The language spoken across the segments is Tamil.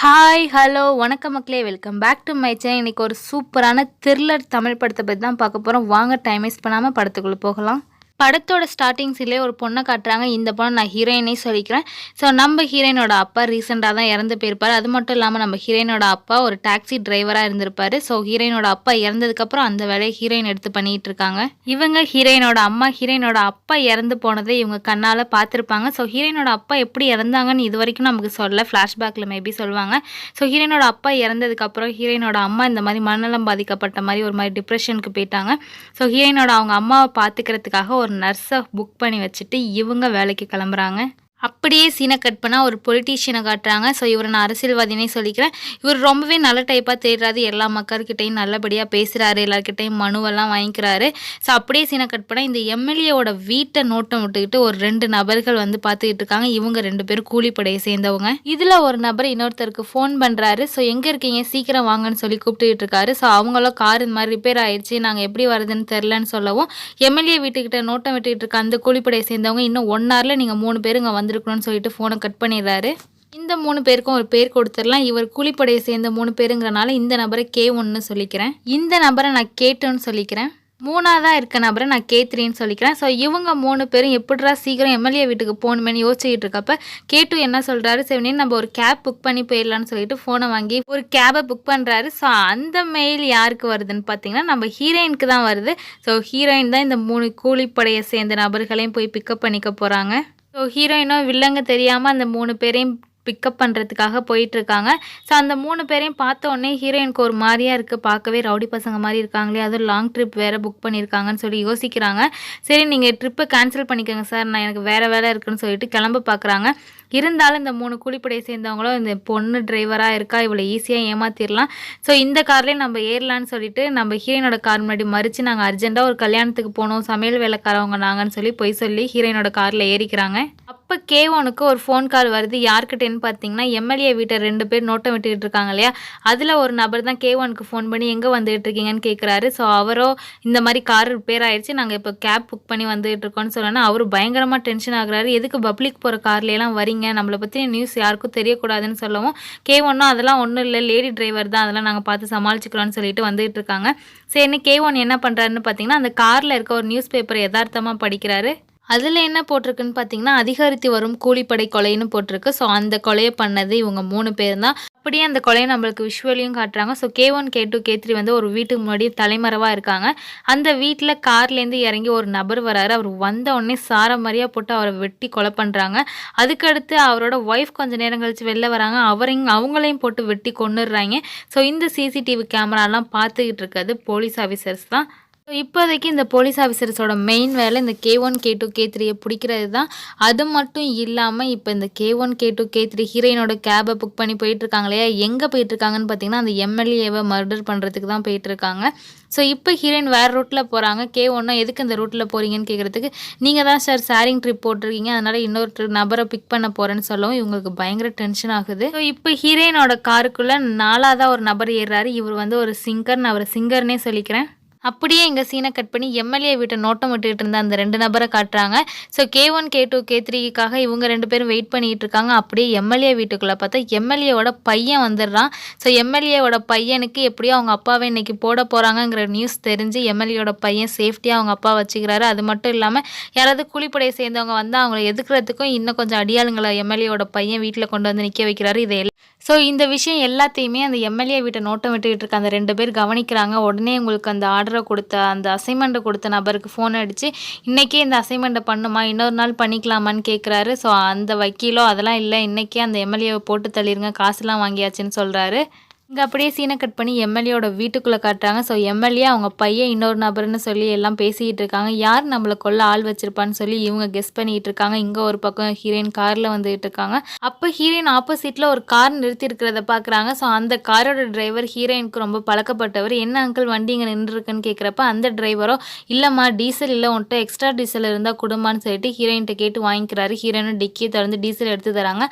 ஹாய் ஹலோ வணக்கம் மக்களே. Welcome back to my channel இன்னைக்கு ஒரு சூப்பரான த்ரில்லர் தமிழ் படத்தை பற்றி தான் பார்க்க போகிறோம் வாங்க டைம் வேஸ்ட் பண்ணாமல் படத்துக்குள்ளே போகலாம். படத்தோட ஸ்டார்டிங்ஸ்லேயே ஒரு பொண்ணை காட்டுறாங்க. இந்த பொண்ணை நான் ஹீரோயினே சொல்லிக்கிறேன். ஸோ நம்ம ஹீரோயினோட அப்பா ரீசெண்டாக தான் இறந்து போயிருப்பார். அது மட்டும் இல்லாமல் நம்ம ஹீரோயினோட அப்பா ஒரு டாக்ஸி டிரைவராக இருந்திருப்பார். ஸோ ஹீரோயினோட அப்பா இறந்ததுக்கப்புறம் அந்த வேலையை ஹீரோயின் எடுத்து பண்ணிகிட்டு இருக்காங்க. இவங்க ஹீரோயினோட அம்மா ஹீரோயினோட அப்பா இறந்து போனதை இவங்க கண்ணால் பார்த்துருப்பாங்க. ஸோ ஹீரோயினோட அப்பா எப்படி இறந்தாங்கன்னு இது வரைக்கும் நமக்கு சொல்ல ஃப்ளாஷ்பேக்கில் மேபி சொல்லுவாங்க. ஸோ ஹீரோயினோட அப்பா இறந்ததுக்கப்புறம் ஹீரோயினோட அம்மா இந்த மாதிரி மனநலம் பாதிக்கப்பட்ட மாதிரி ஒரு மாதிரி டிப்ரெஷனுக்கு போயிட்டாங்க. ஸோ ஹீரோயினோட அவங்க அம்மாவை பார்த்துக்கிறதுக்காக ஒரு நர்ஸை புக் பண்ணி வச்சுட்டு இவங்க வேலைக்கு கிளம்புறாங்க. அப்படியே சீனை கட் பண்ணால் ஒரு பொலிட்டீஷியனை காட்டுறாங்க. ஸோ இவரை நான் அரசியல்வாதினே சொல்லிக்கிறேன். இவர் ரொம்பவே நல்ல டைப்பாக தேடுறாரு. எல்லா மக்கள்கிட்டையும் நல்லபடியாக பேசுகிறாரு எல்லாருக்கிட்டையும் மனுவெல்லாம் வாங்கிக்கிறாரு. ஸோ அப்படியே சீனை கட் பண்ணால் இந்த எம்எல்ஏவோட வீட்டை நோட்டம் விட்டுக்கிட்டு ஒரு ரெண்டு நபர்கள் வந்து பார்த்துக்கிட்டு இருக்காங்க. இவங்க ரெண்டு பேரும் கூலிப்படையை சேர்ந்தவங்க. இதில் ஒரு நபர் இன்னொருத்தருக்கு ஃபோன் பண்ணுறாரு ஸோ எங்கே இருக்கீங்க? சீக்கிரம் வாங்கன்னு சொல்லி கூப்பிட்டுக்கிட்டு இருக்காரு. ஸோ அவங்களும் கார் இந்த மாதிரி ரிப்பேர் ஆயிடுச்சு. நாங்கள் எப்படி வருதுன்னு தெரிலன்னு சொல்லவும் எம்எல்ஏ வீட்டுக்கிட்ட நோட்டம் விட்டுக்கிட்டு இருக்க அந்த கூலிப்படையை சேர்ந்தவங்க இன்னும் ஒன் ஹவரில் நீங்கள் மூணு பேருங்க வந்து வந்திருக்கணும்னு சொல்லிட்டு ஃபோனை கட் பண்ணிடுறாரு. இந்த மூணு பேருக்கும் ஒரு பேர் கொடுத்துடலாம். இவர் கூலிப்படையை சேர்ந்த மூணு பேருங்கிறனால இந்த நபரை கே ஒன்னு சொல்லிக்கிறேன். இந்த நபரை நான் கேட்டுன்னு சொல்லிக்கிறேன். மூணாவதாக இருக்க நபரை நான் கே த்ரீன்னு சொல்லிக்கிறேன். ஸோ இவங்க மூணு பேரும் எப்படிடா சீக்கிரம் எம்எல்ஏ வீட்டுக்கு போகணுமேனு யோசிச்சுக்கிட்டு இருக்கப்ப கேட்டு என்ன சொல்கிறாரு செவனின்னு நம்ம ஒரு கேப் புக் பண்ணி போயிடலான்னு சொல்லிட்டு ஃபோனை வாங்கி ஒரு கேபை புக் பண்ணுறாரு ஸோ அந்த மெயில் யாருக்கு வருதுன்னு பார்த்தீங்கன்னா நம்ம ஹீரோயினுக்கு தான் வருது. ஸோ ஹீரோயின் தான் இந்த மூணு கூலிப்படையை சேர்ந்த நபர்களையும் போய் பிக்கப் பண்ணிக்க போகிறாங்க ஸோ ஹீரோயினும் வில்லங்க தெரியாமல் அந்த மூணு பேரையும் பிக்கப் பண்ணுறதுக்காக போயிட்டுருக்காங்க. ஸோ அந்த மூணு பேரையும் பார்த்த உடனே ஹீரோயினுக்கு ஒரு மாதிரியாக இருக்குது பார்க்கவே ரவுடி பசங்க மாதிரி இருக்காங்களே அதுவும் லாங் ட்ரிப் வேறு புக் பண்ணியிருக்காங்கன்னு சொல்லி யோசிக்கிறாங்க. சரி நீங்கள் ட்ரிப்பை கேன்சல் பண்ணிக்கோங்க சார் நான் எனக்கு வேறு வேலை இருக்குன்னு சொல்லிட்டு கிளம்ப பார்க்குறாங்க. இருந்தாலும் இந்த மூணு கூலிப்படையை சேர்ந்தவங்களும் இந்த பொண்ணு டிரைவராக இருக்கா இவ்வளோ ஈஸியாக ஏமாத்திடலாம் ஸோ இந்த கார்லேயே நம்ம ஏறலான்னு சொல்லிட்டு நம்ம ஹீரோயினோட கார் முன்னாடி மறித்து நாங்கள் அர்ஜென்ட்டாக ஒரு கல்யாணத்துக்கு போகணும் சமையல் வேலைக்காரவங்க நாங்கன்னு சொல்லி பொய் சொல்லி ஹீரோயினோட காரில் ஏறிக்கிறாங்க. அப்போ கேவோனுக்கு ஒரு ஃபோன் கால் வருது. யார்கிட்டேன்னு பார்த்தீங்கன்னா எம்எல்ஏ வீட்டை ரெண்டு பேர் நோட்டம் விட்டுக்கிட்டு இருக்காங்க இல்லையா? அதில் ஒரு நபர் தான் கேவோனுக்கு ஃபோன் பண்ணி எங்கே வந்துகிட்டு இருக்கீங்கன்னு கேட்குறாரு ஸோ அவரோ இந்த மாதிரி கார் ரிப்பேர் ஆயிடுச்சு நாங்கள் இப்போ கேப் புக் பண்ணி வந்துகிட்டு இருக்கோம்னு சொல்லணும். அவர் பயங்கரமாக டென்ஷன் ஆகுறாரு. எதுக்கு பப்ளிக் போகிற கார்லேயெல்லாம் வரீங்க? நம்மளை பற்றி நியூஸ் யாருக்கும் தெரியக்கூடாதுன்னு சொல்லவும். கே அதெல்லாம் ஒன்றும் இல்லை. லேடி டிரைவர் தான். அதெல்லாம் நாங்கள் பார்த்து சமாளிச்சுக்கிறோம்னு சொல்லிட்டு வந்துகிட்டு இருக்காங்க. சரின்னு கே ஒன் என்ன பண்ணுறாருன்னு பார்த்தீங்கன்னா அந்த காரில் இருக்க ஒரு நியூஸ் பேப்பர் யதார்த்தமாக படிக்கிறாரு. அதில் என்ன போட்டிருக்குன்னு பார்த்தீங்கன்னா அதிகரித்து வரும் கூலிப்படை கொலைன்னு போட்டிருக்கு. ஸோ அந்த கொலையை பண்ணது இவங்க மூணு பேர் தான் அப்படியே அந்த கொலையை நம்மளுக்கு விஷுவலையும் காட்டுறாங்க. So K one K two K three வந்து ஒரு வீட்டுக்கு முன்னாடி தலைமறைவாக இருக்காங்க. அந்த வீட்டில் கார்லேருந்து இறங்கி ஒரு நபர் வராரு. அவர் வந்த உடனே சார மாதிரியாக போட்டு அவரை வெட்டி கொலை பண்ணுறாங்க அதுக்கடுத்து அவரோட ஒய்ஃப் கொஞ்சம் நேரம் கழித்து வெளில வராங்க. அவரையும் அவங்களையும் போட்டு வெட்டி கொண்டுடுறாங்க ஸோ இந்த சிசிடிவி கேமராலாம் பார்த்துக்கிட்டு இருக்கிறது போலீஸ் ஆஃபீஸர்ஸ் தான். ஸோ இப்போதைக்கு இந்த போலீஸ் ஆஃபீஸர்ஸோட மெயின் வேலை இந்த K one K two K த்ரீயை பிடிக்கிறது தான். அது மட்டும் இல்லாமல் இப்போ இந்த K one K two K three ஹீரோயினோட கேபை புக் பண்ணி போயிட்டுருக்காங்க இல்லையா? எங்கே போயிட்டுருக்காங்கன்னு பார்த்தீங்கன்னா அந்த எம்எல்ஏவை மர்டர் பண்ணுறதுக்கு தான் போயிட்டுருக்காங்க. ஸோ இப்போ ஹீரோயின் வேறு ரூட்டில் போகிறாங்க கே ஒன்னா எதுக்கு இந்த ரூட்டில் போகிறீங்கன்னு கேட்குறதுக்கு நீங்கள் தான் சார் சாரிங் ட்ரிப் போட்டிருக்கீங்க. அதனால் இன்னொரு நபரை பிக் பண்ண போகிறேன்னு சொல்லவும் இவங்களுக்கு பயங்கர டென்ஷன் ஆகுது. ஸோ இப்போ ஹீரோயினோட காருக்குள்ளே நாலாவதாக ஒரு நபர் ஏறுறாரு. இவர் வந்து ஒரு சிங்கர்னு அவர் அவரை சிங்கர்னே சொல்லிக்கிறேன். அப்படியே எங்கள் சீனை கட் பண்ணி எம்எல்ஏ வீட்டை நோட்டம் விட்டுக்கிட்டு இருந்த அந்த ரெண்டு நபரை காட்டுறாங்க. So K one K two K த்ரீக்காக இவங்க ரெண்டு பேரும் வெயிட் பண்ணிகிட்டு இருக்காங்க. அப்படியே எம்எல்ஏ வீட்டுக்குள்ளே பார்த்தா எம்எல்ஏவோட பையன் வந்துடுறான். ஸோ எம்எல்ஏவோட பையனுக்கு எப்படியோ அவங்க அப்பாவை இன்றைக்கி போட போகிறாங்கங்கிற நியூஸ் தெரிஞ்சு எம்எல்ஏவோட பையன் சேஃப்டியாக அவங்க அப்பா வச்சுக்கிறாரு. அது மட்டும் இல்லாமல் யாராவது கூலிப்படையை சேர்ந்தவங்க வந்து அவங்கள எதுக்குறதுக்கும் இன்னும் கொஞ்சம் அடியாளுங்களை எம்எல்ஏவோட பையன் வீட்டில் கொண்டு வந்து நிற்க வைக்கிறாரு. இதை ஸோ இந்த விஷயம் எல்லாத்தையுமே அந்த எம்எல்ஏ வீட்டை நோட்டம் விட்டுக்கிட்டு இருக்க அந்த ரெண்டு பேர் கவனிக்கிறாங்க. உடனே உங்களுக்கு அந்த ஆர்டரை கொடுத்த அந்த அசைன்மெண்ட்டை கொடுத்த நபருக்கு ஃபோன் அடித்து இன்றைக்கே இந்த அசைன்மெண்ட்டை பண்ணுமா இன்னொரு நாள் பண்ணிக்கலாமான்னு கேட்குறாரு ஸோ அந்த வக்கீலோ அதெல்லாம் இல்லை. இன்றைக்கே அந்த எம்எல்ஏவை போட்டு தள்ளிடுங்க காசுலாம் வாங்கியாச்சுன்னு சொல்கிறாரு இங்கே அப்படியே சீனை கட் பண்ணி எம்எல்ஏயோட வீட்டுக்குள்ளே காட்டுறாங்க. ஸோ எம்எல்ஏ அவங்க பையன் இன்னொரு நபர்னு சொல்லி எல்லாம் பேசிக்கிட்டு இருக்காங்க. யார் நம்மளை கொள்ள ஆள் வச்சிருப்பான்னு சொல்லி இவங்க கெஸ் பண்ணிகிட்டு இருக்காங்க. இங்கே ஒரு பக்கம் ஹீரோயின் காரில் வந்துகிட்டு இருக்காங்க. அப்போ ஹீரோயின் ஆப்போசிட்டில் ஒரு கார் நிறுத்தி இருக்கிறத பார்க்குறாங்க ஸோ அந்த காரோட டிரைவர் ஹீரோயினுக்கு ரொம்ப பழக்கப்பட்டவர். என்ன அங்கிள் வண்டி இங்கே நின்றுருக்குன்னு கேட்குறப்ப அந்த டிரைவரோ இல்லைம்மா டீசல் இல்லை உன்ட்ட எக்ஸ்ட்ரா டீசல் இருந்தால் கொடுமான்னு சொல்லிட்டு ஹீரோயின்கிட்ட கேட்டு வாங்கிக்கிறாரு. ஹீரோயினும் டிக்கியை திறந்து டீசல் எடுத்து தராங்க.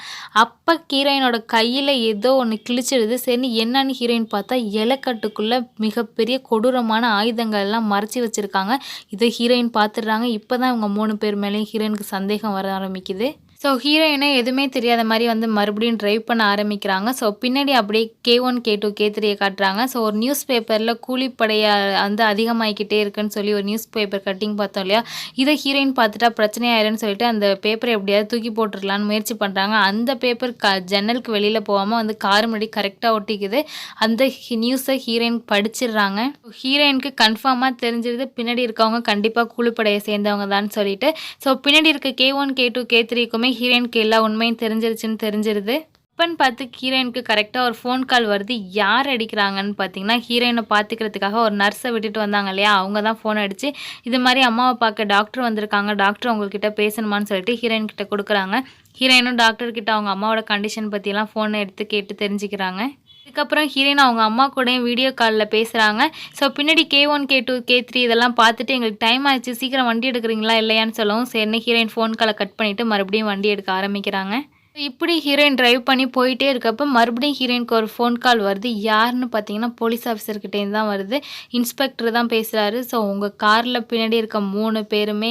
அப்போ ஹீரோயினோட கையில் ஏதோ ஒன்று கிழிச்சிடுது. சரி என்னன்னு ஹீரோயின் பார்த்தா இலக்கட்டுக்குள்ளே மிகப்பெரிய கொடூரமான ஆயுதங்கள் எல்லாம் மறைச்சி வச்சுருக்காங்க. இதை ஹீரோயின் பார்த்துடுறாங்க. இப்போ தான் இவங்க மூணு பேர் மேலேயும் ஹீரோயினுக்கு சந்தேகம் வர ஆரம்பிக்குது. ஸோ ஹீரோயினை எதுவுமே தெரியாத மாதிரி வந்து மறுபடியும் ட்ரைவ் பண்ண ஆரம்பிக்கிறாங்க. ஸோ பின்னாடி அப்படியே K one K two K த்ரீயை காட்டுறாங்க. ஸோ ஒரு நியூஸ் பேப்பரில் கூலிப்படையாக வந்து அதிகமாகிக்கிட்டே இருக்குன்னு சொல்லி ஒரு நியூஸ் பேப்பர் கட்டிங் பார்த்தோம் இல்லையா? இதை ஹீரோயின் பார்த்துட்டா பிரச்சனையாயிருன்னு சொல்லிட்டு அந்த பேப்பரை எப்படியாவது தூக்கி போட்டுடலான்னு முயற்சி பண்ணுறாங்க அந்த பேப்பர் க ஜன்னலுக்கு வெளியில் போகாமல் வந்து கார் முன்னாடி கரெக்டாக ஒட்டிக்குது. அந்த நியூஸை ஹீரோயின் படிச்சிடுறாங்க. ஹீரோயினுக்கு கன்ஃபார்மாக தெரிஞ்சிருது. பின்னாடி இருக்கவங்க கண்டிப்பாக கூலிப்படையை சேர்ந்தவங்க தான் சொல்லிட்டு. ஸோ பின்னாடி இருக்க K one K two K த்ரீக்குமே ஹீரோயினுக்கு எல்லா உண்மையும் தெரிஞ்சிருச்சுன்னு தெரிஞ்சிருது. அப்பன்னு பார்த்து ஹீரோயினுக்கு கரெக்டாக ஒரு ஃபோன் கால் வருது. யார் அடிக்கிறாங்கன்னு பார்த்தீங்கன்னா ஹீரோயினை பார்த்துக்கிறதுக்காக ஒரு நர்ஸை விட்டுட்டு வந்தாங்க இல்லையா? அவங்க தான் ஃபோன் அடித்து இது மாதிரி அம்மாவை பார்க்க டாக்டர் வந்திருக்காங்க. டாக்டர் உங்கள்கிட்ட பேசணுமான்னு சொல்லிட்டு ஹீரோயின் கிட்ட கொடுக்குறாங்க. ஹீரோயினும் டாக்டர்கிட்ட அவங்க அம்மாவோட கண்டிஷன் பற்றியெல்லாம் ஃபோனை எடுத்து கேட்டு தெரிஞ்சுக்கிறாங்க. அதுக்கப்புறம் ஹீரோயின் அவங்க அம்மா கூடயும் வீடியோ காலில் பேசுகிறாங்க ஸோ பின்னாடி K one K two K three இதெல்லாம் பார்த்துட்டு எங்களுக்கு டைம் ஆயிடுச்சு சீக்கிரம் வண்டி எடுக்கிறீங்களா இல்லையான்னு சொல்லவும் சரின்னு ஹீரோயின் ஃபோன் காலை கட் பண்ணிவிட்டு மறுபடியும் வண்டி எடுக்க ஆரம்பிக்கிறாங்க. இப்படி ஹீரோயின் டிரைவ் பண்ணி போயிட்டே இருக்கப்ப மறுபடியும் ஹீரோயினுக்கு ஒரு ஃபோன் கால் வருது. யாருன்னு பார்த்தீங்கன்னா போலீஸ் ஆஃபீஸர்கிட்டேருந்து தான் வருது. இன்ஸ்பெக்டர் தான் பேசுகிறாரு ஸோ உங்கள் காரில் பின்னாடி இருக்க மூணு பேருமே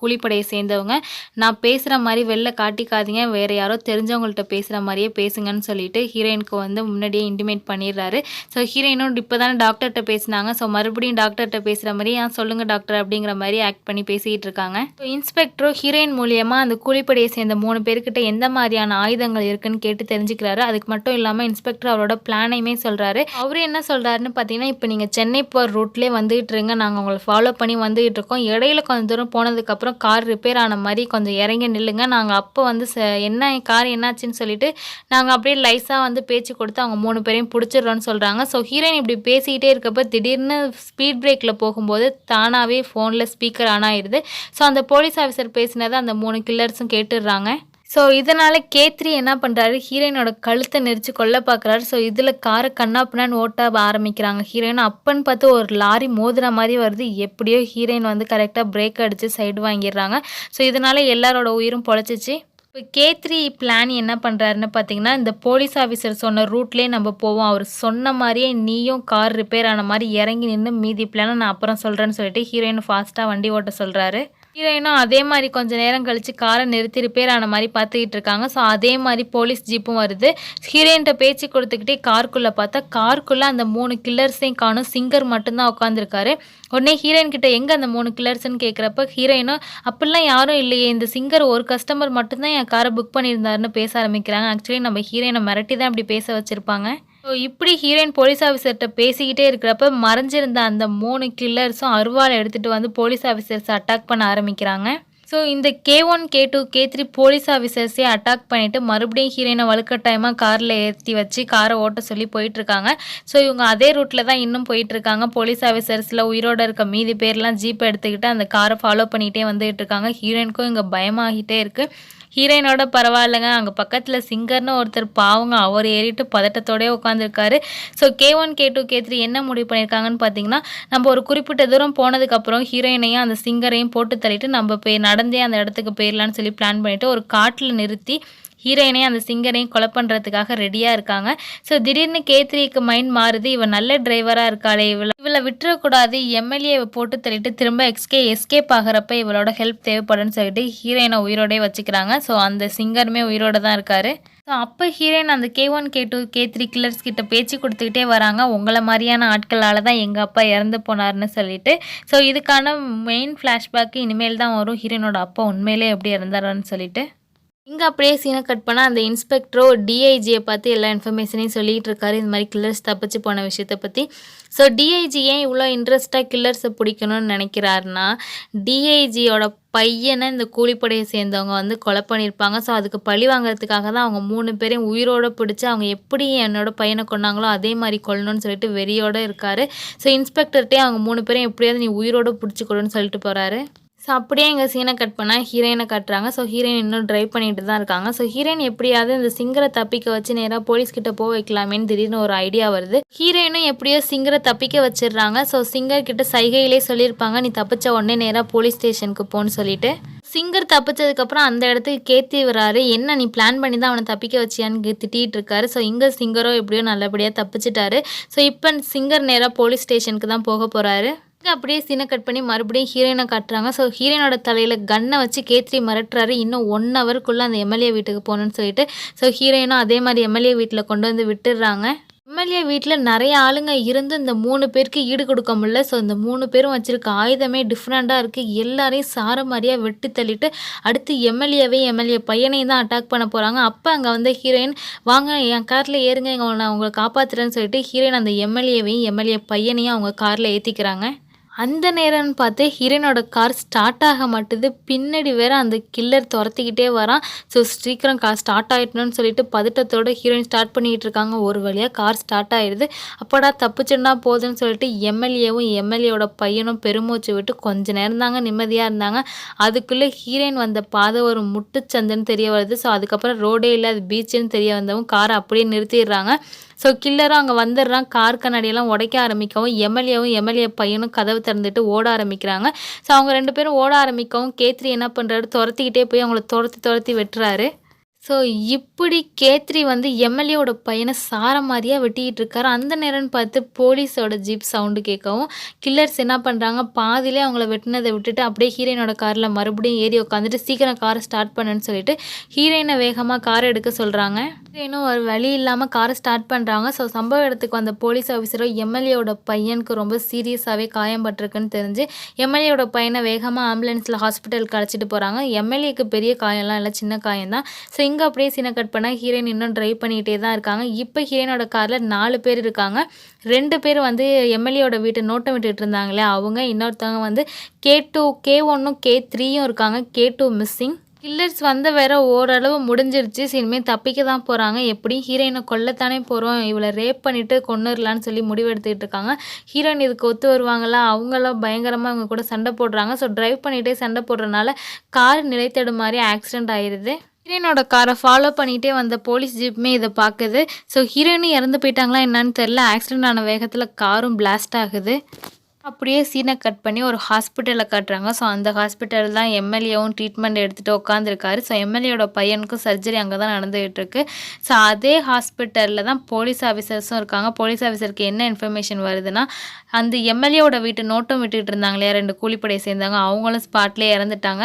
கூலிப்படையை சேர்ந்தவங்க. நான் பேசுகிற மாதிரி வெளில காட்டிக்காதீங்க. வேறு யாரோ தெரிஞ்சவங்கள்ட்ட பேசுகிற மாதிரியே பேசுங்கன்னு சொல்லிட்டு ஹீரோயினுக்கு வந்து முன்னாடியே இன்டிமேட் பண்ணிடுறாரு. ஸோ ஹீரோயினும் இப்போ தானே டாக்டர்கிட்ட பேசினாங்க. ஸோ மறுபடியும் டாக்டர்கிட்ட பேசுகிற மாதிரி ஆ சொல்லுங்கள் டாக்டர் அப்படிங்கிற மாதிரி ஆக்ட் பண்ணி பேசிக்கிட்டு இருக்காங்க. ஸோ இன்ஸ்பெக்டரும் ஹீரோயின் மூலியமாக அந்த கூலிப்படையை சேர்ந்த மூணு பேர்கிட்ட எந்த மாதிரி மாதிரியான ஆயுதங்கள் இருக்குன்னு கேட்டு தெரிஞ்சுக்கிறாரு. அதுக்கு மட்டும் இல்லாமல் இன்ஸ்பெக்டர் அவரோட பிளானையுமே சொல்கிறாரு அவர் என்ன சொல்கிறாருன்னு பார்த்தீங்கன்னா இப்போ நீங்கள் சென்னை போகிற ரூட்லேயே வந்துகிட்டு இருங்க. நாங்கள் உங்களை ஃபாலோ பண்ணி வந்துகிட்டு இருக்கோம். இடையில கொஞ்சம் தூரம் போனதுக்கப்புறம் கார் ரிப்பேர் ஆன மாதிரி கொஞ்சம் இறங்கி நில்லுங்க. நாங்கள் அப்போ வந்து ச என்ன கார் என்னாச்சுன்னு சொல்லிட்டு நாங்கள் அப்படியே லைஸாக வந்து பேச்சு கொடுத்து அவங்க மூணு பேரையும் பிடிச்சிடுறோன்னு சொல்கிறாங்க ஸோ ஹீரோயின் இப்படி பேசிக்கிட்டே இருக்கப்போ திடீர்னு ஸ்பீட் பிரேக்கில் போகும்போது தானாகவே ஃபோனில் ஸ்பீக்கர் ஆன் ஆயிடுது. ஸோ அந்த போலீஸ் ஆஃபீஸர் பேசினதை அந்த மூணு கில்லர்ஸும் கேட்டுடுறாங்க. ஸோ இதனால் கேத்ரி என்ன பண்ணுறாரு ஹீரோயினோட கழுத்தை நெரிச்சு கொல்ல பார்க்குறாரு ஸோ இதில் காரை கண்ணாப்பினான்னு ஓட்ட ஆரம்பிக்கிறாங்க. ஹீரோயின் அப்பன்னு பார்த்து ஒரு லாரி மோதுற மாதிரி வருது. எப்படியோ ஹீரோயின் வந்து கரெக்டாக பிரேக் அடித்து சைடு வாங்கிடுறாங்க. ஸோ இதனால் எல்லாரோட உயிரும் பொழைச்சிச்சு. இப்போ கே த்ரீ பிளான் என்ன பண்ணுறாருன்னு பார்த்தீங்கன்னா இந்த போலீஸ் ஆஃபீஸர் சொன்ன ரூட்லேயே நம்ம போவோம். அவர் சொன்ன மாதிரியே நீயும் கார் ரிப்பேர் ஆன மாதிரி இறங்கி நின்று மீதி பிளானை நான் அப்புறம் சொல்கிறேன்னு சொல்லிட்டு ஹீரோயின் ஃபாஸ்ட்டாக வண்டி ஓட்ட சொல்கிறாரு ஹீரோயினும் அதே மாதிரி கொஞ்ச நேரம் கழித்து காரை நிறுத்தி ரிப்பேர் ஆன மாதிரி பார்த்துக்கிட்டு இருக்காங்க. ஸோ அதே மாதிரி போலீஸ் ஜீப்பும் வருது. ஹீரோயின்கிட்ட பேச்சு கொடுத்துக்கிட்டே காருக்குள்ளே பார்த்தா காருக்குள்ளே அந்த மூணு கில்லர்ஸையும் காணும் சிங்கர் மட்டும்தான் உட்காந்துருக்காரு உடனே ஹீரோயின் கிட்ட எங்கே அந்த மூணு கில்லர்ஸ்ன்னு கேட்குறப்ப ஹீரோயினும் அப்படிலாம் யாரும் இல்லையே. இந்த சிங்கர் ஒரு கஸ்டமர் மட்டும்தான் என் காரை புக் பண்ணியிருந்தாருன்னு பேச ஆரம்பிக்கிறாங்க. ஆக்சுவலி நம்ம ஹீரோயினை மிரட்டி தான் இப்படி பேச வச்சுருப்பாங்க. ஸோ இப்படி ஹீரோயின் போலீஸ் ஆஃபீஸர்கிட்ட பேசிக்கிட்டே இருக்கிறப்ப மறைஞ்சிருந்த அந்த மூணு கில்லர்ஸும் அருவாளை எடுத்துகிட்டு வந்து போலீஸ் ஆஃபீஸர்ஸ் அட்டாக் பண்ண ஆரம்பிக்கிறாங்க. ஸோ இந்த K one K two K three police ஆஃபீஸர்ஸே attack பண்ணிவிட்டு மறுபடியும் ஹீரோயினை வலுக்கட்டாயமாக காரில் ஏற்றி வச்சு காரை ஓட்ட சொல்லி போயிட்டுருக்காங்க. ஸோ இவங்க அதே ரூட்டில் தான் இன்னும் போயிட்டுருக்காங்க. போலீஸ் ஆஃபீஸர்ஸில் உயிரோட இருக்க மீதி பேர்லாம் ஜீப் எடுத்துக்கிட்டு அந்த காரை ஃபாலோ பண்ணிகிட்டே வந்துகிட்டு இருக்காங்க ஹீரோயினுக்கும் இங்கே பயமாகிட்டே இருக்குது ஹீரோயினோட பரவாயில்லைங்க. அங்கே பக்கத்தில் சிங்கர்னு ஒருத்தர் பாவங்க அவர் ஏறிட்டு பதட்டத்தோடய உட்காந்துருக்காரு so K one K two K three என்ன முடிவு பண்ணியிருக்காங்கன்னு பார்த்தீங்கன்னா நம்ம ஒரு குறிப்பிட்ட தூரம் போனதுக்கப்புறம் ஹீரோயினையும் அந்த சிங்கரையும் போட்டு தள்ளிட்டு நம்ம போய் நடந்தே அந்த இடத்துக்கு போயிடலான்னு சொல்லி பிளான் பண்ணிவிட்டு ஒரு காட்டில் நிறுத்தி ஹீரோயினையும் அந்த சிங்கரையும் கொலை பண்ணுறதுக்காக ரெடியாக இருக்காங்க. ஸோ திடீர்னு கேத்ரிக்கு மைண்ட் மாறுது. இவன் நல்ல டிரைவராக இருக்காளே. இவளை இவளை விட்டுறக்கூடாது. எம்எல்ஏவை போட்டு தள்ளிட்டு திரும்ப எக்ஸ்கே எஸ்கேப் ஆகிறப்ப இவளோட ஹெல்ப் தேவைப்படுன்னு சொல்லிட்டு ஹீரோயினை உயிரோடே வச்சுக்கிறாங்க. ஸோ அந்த சிங்கருமே உயிரோட தான் இருக்காரு. ஸோ அப்போ ஹீரோயின் அந்த K one K two K three killers கிட்ட பேச்சு கொடுத்துக்கிட்டே வராங்க. உங்களை மாதிரியான ஆட்களால் தான் எங்கள் அப்பா இறந்து போனார்னு சொல்லிட்டு. ஸோ இதுக்கான மெயின் ஃப்ளாஷ்பேக்கு இனிமேல் தான் வரும். ஹீரோயினோட அப்பா உண்மையிலே எப்படி இறந்தாருன்னு சொல்லிட்டு. இங்கே அப்படியே சீனை கட் பண்ணால் அந்த இன்ஸ்பெக்டரோ டிஐஜியை பார்த்து எல்லா இன்ஃபர்மேஷனையும் சொல்லிகிட்டு இருக்காரு. இந்த மாதிரி கில்லர்ஸ் தப்பிச்சு போன விஷயத்தை பற்றி ஸோ டிஐஜி ஏன் இவ்வளோ இன்ட்ரெஸ்ட்டாக கில்லர்ஸை பிடிக்கணும்னு நினைக்கிறாருன்னா டிஐஜியோட பையனை இந்த கூலிப்படையை சேர்ந்தவங்க வந்து கொலை பண்ணியிருப்பாங்க. ஸோ அதுக்கு பழி வாங்குறதுக்காக தான் அவங்க மூணு பேரையும் உயிரோடு பிடிச்சி அவங்க எப்படி என்னோட பையனை கொண்டாங்களோ அதே மாதிரி கொள்ளணும்னு சொல்லிட்டு வெறியோடு இருக்காரு. ஸோ இன்ஸ்பெக்டர்கிட்டே அவங்க மூணு பேரையும் எப்படியாவது நீ உயிரோடு பிடிச்சி சொல்லிட்டு போகிறாரு ஸோ அப்படியே எங்கள் சீனை கட் பண்ணால் ஹீரோயினை கட்டுறாங்க. ஸோ ஹீரோயின் இன்னும் ட்ரைவ் பண்ணிட்டு தான் இருக்காங்க. ஸோ ஹீரோயின் எப்படியாவது இந்த சிங்கரை தப்பிக்க வச்சு நேராக போலீஸ் கிட்ட போக வைக்கலாமேன்னு திடீர்னு ஒரு ஐடியா வருது. ஹீரோயினும் எப்படியோ சிங்கரை தப்பிக்க வச்சிடுறாங்க. ஸோ சிங்கர் கிட்ட சைகையிலே சொல்லியிருப்பாங்க நீ தப்பிச்ச உடனே நேராக போலீஸ் ஸ்டேஷனுக்கு போன்னு சொல்லிட்டு. சிங்கர் தப்பிச்சதுக்கப்புறம் அந்த இடத்துக்கு கேத்தி வராரு. என்ன நீ பிளான் பண்ணி தான் அவனை தப்பிக்க வச்சியான்னு திட்டிகிட்டு இருக்காரு. ஸோ இங்கே சிங்கரோ எப்படியோ நல்லபடியாக தப்பிச்சிட்டாரு. ஸோ இப்போ சிங்கர் நேராக போலீஸ் ஸ்டேஷனுக்கு தான் போக போகிறாரு அப்படியே சீனை கட் பண்ணி மறுபடியும் ஹீரோயினை காட்டுறாங்க. ஸோ ஹீரோயினோட தலையில் கன்னை வச்சு கேத்ரி மிரட்டுறாரு. இன்னும் ஒன் ஹவருக்குள்ளே அந்த எம்எல்ஏ வீட்டுக்கு போகணுன்னு சொல்லிட்டு. ஸோ ஹீரோயினும் அதே மாதிரி எம்எல்ஏ வீட்டில் கொண்டு வந்து விட்டுடுறாங்க. எம்எல்ஏ வீட்டில் நிறைய ஆளுங்க இருந்து இந்த மூணு பேருக்கு ஈடு கொடுக்க முடியல. ஸோ இந்த மூணு பேரும் வச்சுருக்க ஆயுதமே டிஃப்ரெண்ட்டாக இருக்குது எல்லாரையும் சார மாதிரியாக வெட்டி தள்ளிட்டு அடுத்து எம்எல்ஏவே எம்எல்ஏ பையனையும் தான் அட்டாக் பண்ண போகிறாங்க அப்போ அங்கே வந்து ஹீரோயின் வாங்க என் காரில் ஏறுங்க. இங்கே நான் உங்களை காப்பாற்றுறேன்னு சொல்லிட்டு ஹீரோயின் அந்த எம்எல்ஏவையும் எம்எல்ஏ பையனையும் அவங்க காரில் ஏற்றிக்கிறாங்க அந்த நேரம்னு பார்த்து ஹீரோயினோட கார் ஸ்டார்ட் ஆக மாட்டுது. பின்னாடி வேற அந்த கில்லர் துரத்திக்கிட்டே வரான். ஸோ சீக்கிரம் கார் ஸ்டார்ட் ஆகிட்டணும்னு சொல்லிட்டு பதட்டத்தோட ஹீரோயின் ஸ்டார்ட் பண்ணிகிட்டு இருக்காங்க. ஒரு வழியாக கார் ஸ்டார்ட் ஆயிடுது அப்படா தப்பிச்சுன்னா போதுன்னு சொல்லிட்டு எம்எல்ஏவும் எம்எல்ஏவோட பையனும் பெருமூச்சு விட்டு கொஞ்ச நேரம் தாங்க நிம்மதியாக இருந்தாங்க. அதுக்குள்ளே ஹீரோயின் வந்த பாதை ஒரு முட்டுச்சந்துன்னு தெரிய வருது. ஸோ அதுக்கப்புறம் ரோடே இல்லை அது பீச்சுன்னு தெரிய வந்தவங்க காரை அப்படியே நிறுத்திடுறாங்க. ஸோ கில்லரும் அங்கே வந்துடுறான். கார் கண்ணாடியெல்லாம் உடைக்க ஆரம்பிக்கவும் எம்எல்ஏவும் எம்எல்ஏ பையனும் கதவு திறந்துட்டு ஓட ஆரம்பிக்கிறாங்க. ஸோ அவங்க ரெண்டு பேரும் ஓட ஆரம்பிக்கவும் கேத்ரி என்ன பண்ணுறாரு துரத்திக்கிட்டே போய் அவங்கள துரத்தி துரத்தி வெட்டுறாரு. ஸோ இப்படி கேத்ரி வந்து எம்எல்ஏவோட பையனை சார மாதிரியாக வெட்டிக்கிட்டு இருக்காரு. அந்த நேரம்னு பார்த்து போலீஸோட ஜீப் சவுண்டு கேட்கவும் கில்லர்ஸ் என்ன பண்ணுறாங்க பாதியிலே அவங்கள வெட்டினதை விட்டுட்டு அப்படியே ஹீரோயினோட காரில் மறுபடியும் ஏறி உட்காந்துட்டு சீக்கிரம் காரை ஸ்டார்ட் பண்ணுன்னு சொல்லிட்டு ஹீரோயினை வேகமாக காரை எடுக்க சொல்கிறாங்க ஹீரோயினும் ஒரு வழி இல்லாமல் காரை ஸ்டார்ட் பண்ணுறாங்க ஸோ சம்பவ இடத்துக்கு வந்த போலீஸ் ஆஃபீஸரோ எம்எல்ஏவோட பையனுக்கு ரொம்ப சீரியஸாகவே காயம்பட்டிருக்குன்னு தெரிஞ்சு எம்எல்ஏவோட பையனை வேகமாக ஆம்புலன்ஸில் ஹாஸ்பிட்டலுக்கு அழைச்சிட்டு போகிறாங்க எம்எல்ஏக்கு பெரிய காயம்லாம் இல்லை சின்ன காயம் தான் ஸோ இங்கே அப்படியே சீனை கட் பண்ணால் ஹீரோயின் இன்னும் ட்ரைவ் பண்ணிகிட்டே தான் இருக்காங்க. இப்போ ஹீரோயினோட காரில் நாலு பேர் இருக்காங்க. ரெண்டு பேர் வந்து எம்எல்ஏவோட வீட்டை நோட்டம் விட்டுட்டு இருந்தாங்களே அவங்க இன்னொருத்தவங்க வந்து கே டூ கே ஒன்னும் கே த்ரீயும் இருக்காங்க. கே டூ மிஸ்ஸிங் கில்லர்ஸ் வந்த வேற ஓரளவு முடிஞ்சிருச்சு. இனிமேல் தப்பிக்க தான் போகிறாங்க எப்படியும் ஹீரோயினை கொல்லத்தானே போகிறோம் இவளை ரேப் பண்ணிவிட்டு கொண்டுடலான்னு சொல்லி முடிவெடுத்துக்கிட்டு இருக்காங்க. ஹீரோயின் இதுக்கு ஒத்து வருவாங்களா? அவங்களாம் பயங்கரமாக அவங்க கூட சண்டை போடுறாங்க. ஸோ ட்ரைவ் பண்ணிகிட்டே சண்டை போடுறதுனால கார் நிலைத்தடு மாதிரி ஆக்சிடெண்ட் ஆயிடுது ஹீரோயினோட காரை ஃபாலோ பண்ணிகிட்டே வந்த போலீஸ் ஜீப்புமே இதை பார்க்குது. ஸோ ஹீரோயினும் இறந்து போயிட்டாங்களா என்னன்னு தெரில ஆக்சிடென்ட் ஆன வேகத்தில் காரும் பிளாஸ்ட் ஆகுது. அப்படியே சீனை கட் பண்ணி ஒரு ஹாஸ்பிட்டலில் காட்டுறாங்க. ஸோ அந்த ஹாஸ்பிட்டல் தான் எம்எல்ஏவும் ட்ரீட்மெண்ட் எடுத்துகிட்டு உட்காந்துருக்காரு ஸோ எம்எல்ஏயோட பையனுக்கும் சர்ஜரி அங்கே தான் நடந்துகிட்ருக்கு ஸோ அதே ஹாஸ்பிட்டலில் தான் போலீஸ் ஆஃபீஸர்ஸும் இருக்காங்க. போலீஸ் ஆஃபீஸருக்கு என்ன இன்ஃபர்மேஷன் வருதுன்னா அந்த எம்எல்ஏவோட வீட்டு நோட்டம் விட்டுட்டு இருந்தாங்களே ரெண்டு கூலிப்படையை சேர்ந்தாங்க. அவங்களும் ஸ்பாட்லேயே இறந்துட்டாங்க.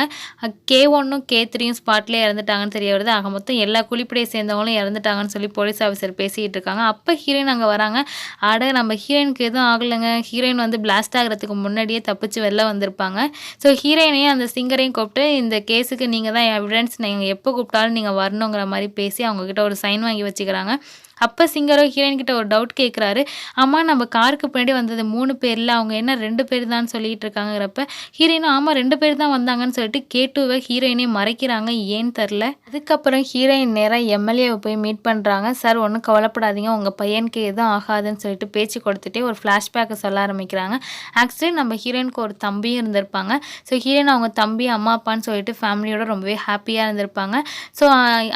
கே ஒன்னும் கே த்ரீயும் ஸ்பாட்லேயே இறந்துட்டாங்கன்னு தெரிய வருது. ஆக மொத்தம் எல்லா கூலிப்படையை சேர்ந்தவங்களும் இறந்துட்டாங்கன்னு சொல்லி போலீஸ் ஆஃபீஸர் பேசிகிட்டு இருக்காங்க. அப்போ ஹீரோயின் அங்கே வராங்க. ஆட நம்ம ஹீரோயினுக்கு எதுவும் ஆகலைங்க. ஹீரோயின் வந்து பிளாஸ்ட் அரெஸ்ட் ஆகிறதுக்கு முன்னாடியே தப்பிச்சு வெளில வந்திருப்பாங்க. ஸோ ஹீரோயினையும் அந்த சிங்கரையும் கூப்பிட்டு இந்த கேஸுக்கு நீங்கள் தான் எவிடன்ஸ் நீங்கள் எப்போ கூப்பிட்டாலும் நீங்கள் வரணுங்கிற மாதிரி பேசி அவங்கக்கிட்ட ஒரு சைன் வாங்கி வச்சுக்கிறாங்க. அப்போ சிங்கரோ ஹீரோயின் கிட்ட ஒரு டவுட் கேட்குறாரு அம்மா நம்ம காருக்கு பின்னாடி வந்தது மூணு பேரில் அவங்க என்ன ரெண்டு பேர் தான் சொல்லிட்டு இருக்காங்கிறப்ப ஹீரோயினும் ஆமாம் ரெண்டு பேர் தான் வந்தாங்கன்னு சொல்லிட்டு கேட்டுவை ஹீரோயினே மறைக்கிறாங்க. ஏன்னு தெரில அதுக்கப்புறம் ஹீரோயின் நேராக எம்எல்ஏவை போய் மீட் பண்ணுறாங்க சார் ஒன்றும் கவலைப்படாதீங்க. உங்கள் பையனுக்கு எதுவும் ஆகாதுன்னு சொல்லிட்டு பேச்சு கொடுத்துட்டே ஒரு ஃப்ளாஷ்பேக்கை சொல்ல ஆரம்பிக்கிறாங்க. ஆக்சுவலி நம்ம ஹீரோயினுக்கு ஒரு தம்பியும் இருந்திருப்பாங்க. ஸோ ஹீரோயின் அவங்க தம்பி அம்மா அப்பான்னு சொல்லிட்டு ஃபேமிலியோட ரொம்பவே ஹாப்பியாக இருந்திருப்பாங்க. ஸோ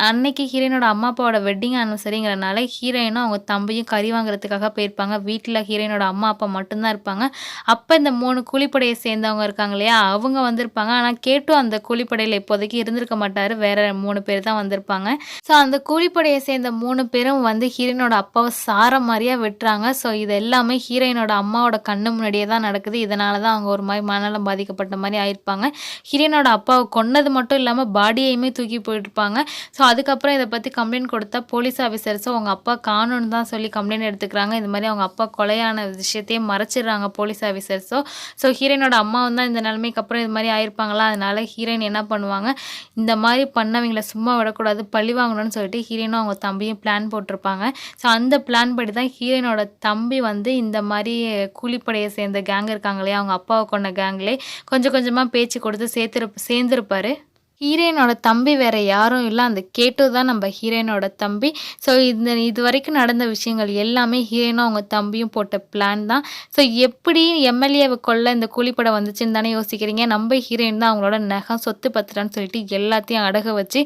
அன்னைக்கு ஹீரோயினோட அம்மா அப்பாவோட வெட்டிங் ஆனிவர்சரிங்கிறனால ஹீரோயினும் அவங்க தம்பியும் கறி வாங்குறதுக்காக போயிருப்பாங்க. வீட்டில் ஹீரோயினோட அம்மா அப்பா மட்டும்தான் இருப்பாங்க. அப்போ இந்த மூணு கூலிப்படையை சேர்ந்தவங்க இருக்காங்க இல்லையா? அவங்க வந்திருப்பாங்க. ஆனால் கேட்டும் அந்த கூலிப்படையில் இப்போதைக்கு இருந்திருக்க மாட்டார். வேற மூணு பேர் தான் வந்திருப்பாங்க. ஸோ அந்த கூலிப்படையை சேர்ந்த மூணு பேரும் வந்து ஹீரோயினோட அப்பாவை சார மாதிரியாக வெட்டுறாங்க. ஸோ இது எல்லாமே ஹீரோயினோட அம்மாவோட கண்ணு முன்னாடியே தான் நடக்குது. இதனால தான் அவங்க ஒரு மாதிரி மனநலம் பாதிக்கப்பட்ட மாதிரி ஆயிருப்பாங்க. ஹீரோயினோட அப்பாவை கொன்னது மட்டும் இல்லாமல் பாடியையுமே தூக்கி போயிட்டுருப்பாங்க ஸோ அதுக்கப்புறம் இதை பற்றி கம்ப்ளைண்ட் கொடுத்தா போலீஸ் ஆஃபீஸர்ஸும் அவங்க அப்பா அப்பா காணும்னு தான் சொல்லி கம்ப்ளைண்ட் எடுத்துக்கிறாங்க. இந்த மாதிரி அவங்க அப்பா கொலையான விஷயத்தையே மறைச்சிடுறாங்க போலீஸ் ஆஃபீஸர்ஸோ ஸோ ஹீரோயினோட அம்மாவும் தான் இந்த நிலைமைக்கு அப்புறம் இது மாதிரி ஆயிருப்பாங்களா? அதனால ஹீரோயின் என்ன பண்ணுவாங்க? இந்த மாதிரி பண்ணவங்கள சும்மா விடக்கூடாது பழி வாங்கணும்னு சொல்லிட்டு ஹீரோயினும் அவங்க தம்பியும் பிளான் போட்டிருப்பாங்க. ஸோ அந்த பிளான் படி தான் ஹீரோயினோட தம்பி வந்து இந்த மாதிரி கூலிப்படையை சேர்ந்த கேங் இருக்காங்களே அவங்க அப்பாவை கொண்ட கேங்லேயே கொஞ்சம் கொஞ்சமாக பேச்சு கொடுத்து சேர்த்துரு சேர்ந்துருப்பாரு. ஹீரோயினோட தம்பி வேறு யாரும் இல்லை. அந்த கேட்டு தான் நம்ம ஹீரோயினோட தம்பி. ஸோ இந்த இது வரைக்கும் நடந்த விஷயங்கள் எல்லாமே ஹீரோயினும் அவங்க தம்பியும் போட்ட பிளான் தான். ஸோ எப்படி எம்எல்ஏவை கொள்ள இந்த கூலிப்படம் வந்துச்சுன்னு தானே யோசிக்கிறீங்க. நம்ம ஹீரோயின் தான் அவங்களோட நகம் சொத்து பத்திரம்னு சொல்லிட்டு எல்லாத்தையும் அடக வச்சு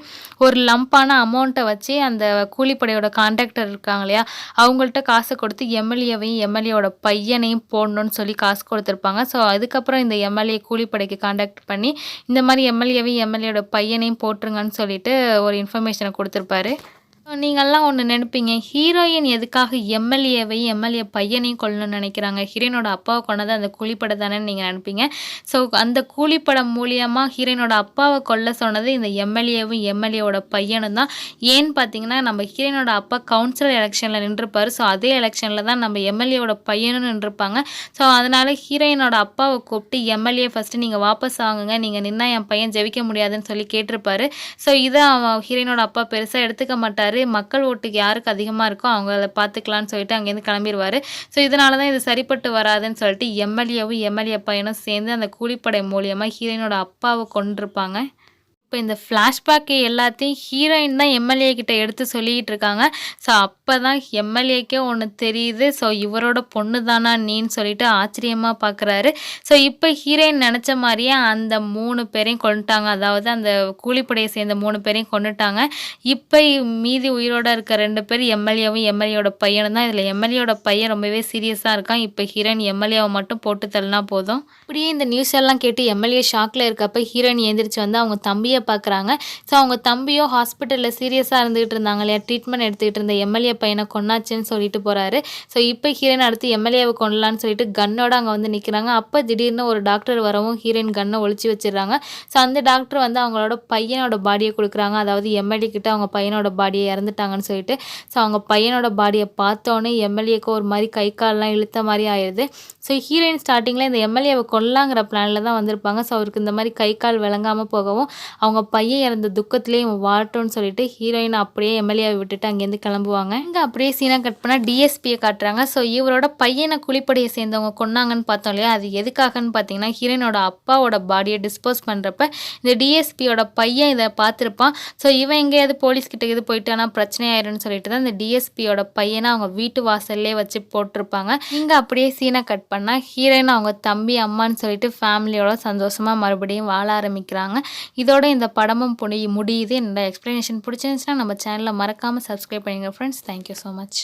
ஒரு லம்பான அமௌண்ட்டை வச்சு அந்த கூலிப்படையோட கான்ட்ராக்டர் இருக்காங்க இல்லையா அவங்கள்ட்ட காசை கொடுத்து எம்எல்ஏவையும் எம்எல்ஏவோட பையனையும் போடணும்னு சொல்லி காசு கொடுத்துருப்பாங்க. ஸோ அதுக்கப்புறம் இந்த எம்எல்ஏ கூலிப்படைக்கு கான்டாக்ட் பண்ணி இந்த மாதிரி எம்எல்ஏவையும் பையனையும் போட்டுருங்கன்னு சொல்லிட்டு ஒரு இன்ஃபர்மேஷனை கொடுத்துருப்பாரு. நீங்கள்லாம் ஒன்று நினைப்பீங்க ஹீரோயின் எதுக்காக எம்எல்ஏவையும் எம்எல்ஏ பையனையும் கொள்ளணும்னு நினைக்கிறாங்க? ஹீரோயினோட அப்பாவை கொண்டது அந்த கூலிப்படை தானே நீங்கள் நினைப்பீங்க. ஸோ அந்த கூலிப்படம் மூலியமாக ஹீரோயினோட அப்பாவை கொல்ல சொன்னது இந்த எம்எல்ஏவும் எம்எல்ஏவோட பையனும் தான். ஏன்னு பார்த்தீங்கன்னா நம்ம ஹீரோயினோட அப்பா கவுன்சிலர் எலெக்ஷனில் நின்றுப்பார். ஸோ அதே எலெக்ஷனில் தான் நம்ம எம்எல்ஏவோட பையனும் நின்றுருப்பாங்க ஸோ அதனால் ஹீரோயினோட அப்பாவை கூப்பிட்டு எம்எல்ஏ ஃபஸ்ட்டு நீங்கள் வாபஸ் வாங்குங்க. நீங்கள் நின்னா என் பையன் ஜெயிக்க முடியாதுன்னு சொல்லி கேட்டிருப்பாரு. ஸோ இதை அவன் ஹீரோயினோட அப்பா பெருசாக எடுத்துக்க மாட்டார். மக்கள் ஓட்டுக்கு யாருக்கு அதிகமாக இருக்கோ அவங்கள பார்த்துக்கலான்னு சொல்லிட்டு அங்கேருந்து கிளம்பிடுவார் ஸோ இதனால தான் இது சரிப்பட்டு வராதுன்னு சொல்லிட்டு எம்எல்ஏவும் எம்எல்ஏ பையனும் சேர்ந்து அந்த கூலிப்படை மூலியமாக ஹீரோயினோட அப்பாவை கொண்டிருப்பாங்க இப்போ இந்த ஃப்ளாஷ்பேக்கு எல்லாத்தையும் ஹீரோயின் தான் எம்எல்ஏ கிட்ட எடுத்து சொல்லிக்கிட்டு இருக்காங்க. ஸோ அப்போ தான் எம்எல்ஏக்கே ஒன்று தெரியுது. ஸோ இவரோட பொண்ணு தானா நீன்னு சொல்லிட்டு ஆச்சரியமாக பார்க்குறாரு ஸோ இப்போ ஹீரோயின் நினச்ச மாதிரியே அந்த மூணு பேரையும் கொண்டுட்டாங்க அதாவது அந்த கூலிப்படையை சேர்ந்த மூணு பேரையும் கொண்டுட்டாங்க இப்போ மீதி உயிரோட இருக்க ரெண்டு பேர் எம்எல்ஏவும் எம்எல்ஏயோட பையனும் தான். இதில் எம்எல்ஏவோட பையன் ரொம்பவே சீரியஸாக இருக்கான். இப்போ ஹீரோயின் எம்எல்ஏவை மட்டும் போட்டு தள்ளினா போதும். இப்படியே இந்த நியூஸ் எல்லாம் கேட்டு எம்எல்ஏ ஷாக்கில் இருக்கப்ப ஹீரோயின் எந்திரிச்சு வந்து அவங்க தம்பியை பார்க்குறாங்க ஸோ அவங்க தம்பியோ ஹாஸ்பிட்டலில் சீரியஸாக இருந்துகிட்டு இருந்தாங்க இல்லையா? ட்ரீட்மெண்ட் எடுத்துக்கிட்டு இருந்த எம்எல்ஏ பையனை கொண்டாச்சுன்னு சொல்லிட்டு போகிறாரு ஸோ இப்போ ஹீரோயின் அடுத்து எம்எல்ஏவை கொண்டலான்னு சொல்லிட்டு கன்னோட அங்கே வந்து நிற்கிறாங்க அப்போ திடீர்னு ஒரு டாக்டர் வரவும் ஹீரோயின் கன்னை ஒழிச்சு வச்சிடுறாங்க. ஸோ அந்த டாக்டர் வந்து அவங்களோட பையனோட பாடியை கொடுக்குறாங்க. அதாவது எம்எல்ஏ கிட்ட அவங்க பையனோட பாடியை இறந்துட்டாங்கன்னு சொல்லிட்டு. ஸோ அவங்க பையனோட பாடியை பார்த்தோன்னே எம்எல்ஏக்கு ஒரு மாதிரி கை கால்லாம் இழுத்த மாதிரி ஆயிடுது. ஸோ ஹீரோயின் ஸ்டார்டிங்கில் இந்த எம்எல்ஏவை கொல்லாங்கிற பிளானில் தான் வந்திருப்பாங்க. ஸோ அவருக்கு இந்த மாதிரி கை கால் விளங்காமல் போகவும் அவங்க பையன் இறந்த துக்கத்திலே இவன் வாட்டோன்னு சொல்லிட்டு ஹீரோயின் அப்படியே எம்எல்ஏவை விட்டுட்டு அங்கேருந்து கிளம்புவாங்க. இங்கே அப்படியே சீனாக கட் பண்ணால் டிஎஸ்பியை காட்டுறாங்க. ஸோ இவரோட பையனை குழிப்படையை சேர்ந்தவங்க கொன்னாங்கன்னு பார்த்தோம் இல்லையா? அது எதுக்காகன்னு பார்த்தீங்கன்னா ஹீரோயினோட அப்பாவோட பாடியை டிஸ்போஸ் பண்ணுறப்ப இந்த டிஎஸ்பியோட பையன் இதை பார்த்துருப்பான். ஸோ இவன் எங்கேயாவது போலீஸ்கிட்ட இது போயிட்டானா பிரச்சனை ஆயிரும்னு சொல்லிட்டு தான் இந்த டிஎஸ்பியோட பையனை அவங்க வீட்டு வாசல்லே வச்சு போட்டிருப்பாங்க. இங்கே அப்படியே சீனை கட் பண்ண பண்ணால் ஹீரோயின் அவங்க தம்பி அம்மான்னு சொல்லிட்டு ஃபேமிலியோட சந்தோஷமாக மறுபடியும் வாழ ஆரம்பிக்கிறாங்க. இதோட இந்த படமும் புடி முடியுது. என்னோட எக்ஸ்ப்ளனேஷன் பிடிச்சிருந்துச்சுன்னா நம்ம சேனலை மறக்காமல் சப்ஸ்கிரைப் பண்ணிங்க ஃப்ரெண்ட்ஸ் தேங்க்யூ ஸோ மச்